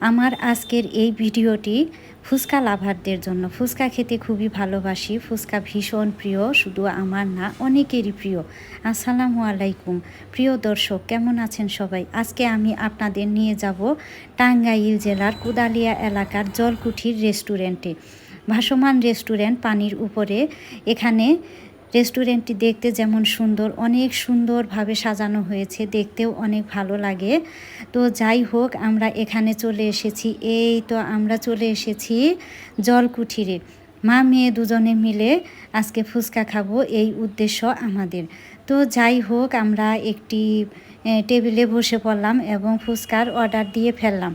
আমার আজকের এই ভিডিওটি ফুচকা লাভারদের জন্য। ফুচকা খেতে খুবই ভালোবাসি। ফুচকা ভীষণ প্রিয়, শুধু আমার না, অনেকেরই প্রিয়। আসসালামু আলাইকুম। প্রিয় দর্শক, কেমন আছেন সবাই? আজকে আমি আপনাদের নিয়ে যাব টাঙ্গাইল জেলার কুদালিয়া এলাকার জলকুঠির রেস্টুরেন্টে। ভাসমান রেস্টুরেন্ট পানির উপরে। এখানে রেস্টুরেন্টটি দেখতে যেমন সুন্দর, অনেক সুন্দরভাবে সাজানো হয়েছে, দেখতেও অনেক ভালো লাগে। তো যাই হোক, আমরা এখানে চলে এসেছি। এই তো আমরা চলে এসেছি জলকুঠিরে। মা মেয়ে দুজনে মিলে আজকে ফুচকা খাব, এই উদ্দেশ্য আমাদের। তো যাই হোক, আমরা একটি টেবিলে বসে পড়লাম এবং ফুচকার অর্ডার দিয়ে ফেললাম।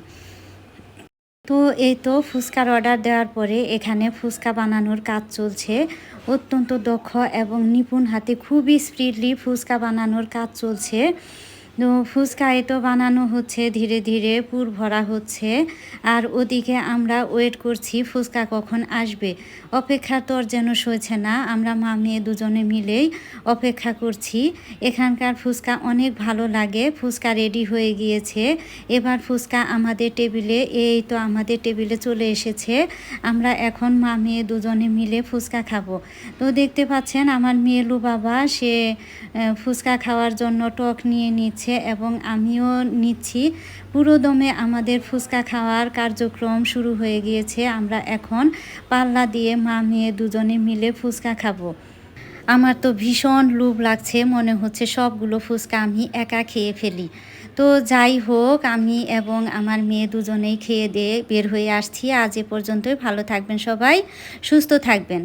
তো এই তো ফুচকার অর্ডার দেওয়ার পরে এখানে ফুচকা বানানোর কাজ চলছে। অত্যন্ত দক্ষ এবং নিপুণ হাতে খুবই স্পিডলি ফুচকা বানানোর কাজ চলছে। তো ফুচকা তো বানানো হচ্ছে, ধীরে ধীরে পুর ভরা হচ্ছে। আর ওদিকে আমরা ওয়েট করছি ফুচকা কখন আসবে। অপেক্ষা তোর যেন সইছে না, আমরা মা মেয়ে দুজনে মিলেই অপেক্ষা করছি। এখানকার ফুচকা অনেক ভালো লাগে, ফুচকা রেডি হয়ে গিয়েছে। এবার ফুচকা আমাদের টেবিলে এই তো আমাদের টেবিলে চলে এসেছে। আমরা এখন মা মেয়ে দুজনে মিলে ফুচকা খাব। তো দেখতে পাচ্ছেন আমার মেয়েলু বাবা সে ফুচকা খাওয়ার জন্য টক নিয়ে নিচ্ছে। এবং আমিও নিচ্ছি। পুরো দমে আমাদের ফুচকা খাওয়ার কার্যক্রম শুরু হয়ে গিয়েছে। আমরা এখন পাল্লা দিয়ে মা মেয়ে দুজনে মিলে ফুচকা খাব। আমার তো ভীষণ লোভ লাগছে, মনে হচ্ছে সবগুলো ফুচকা আমি একা খেয়ে ফেলি। তো যাই হোক, আমি এবং আমার মেয়ে দুজনেই খেয়ে দিয়ে বের হয়ে আসছি। আজ এ পর্যন্তই। ভালো থাকবেন সবাই, সুস্থ থাকবেন।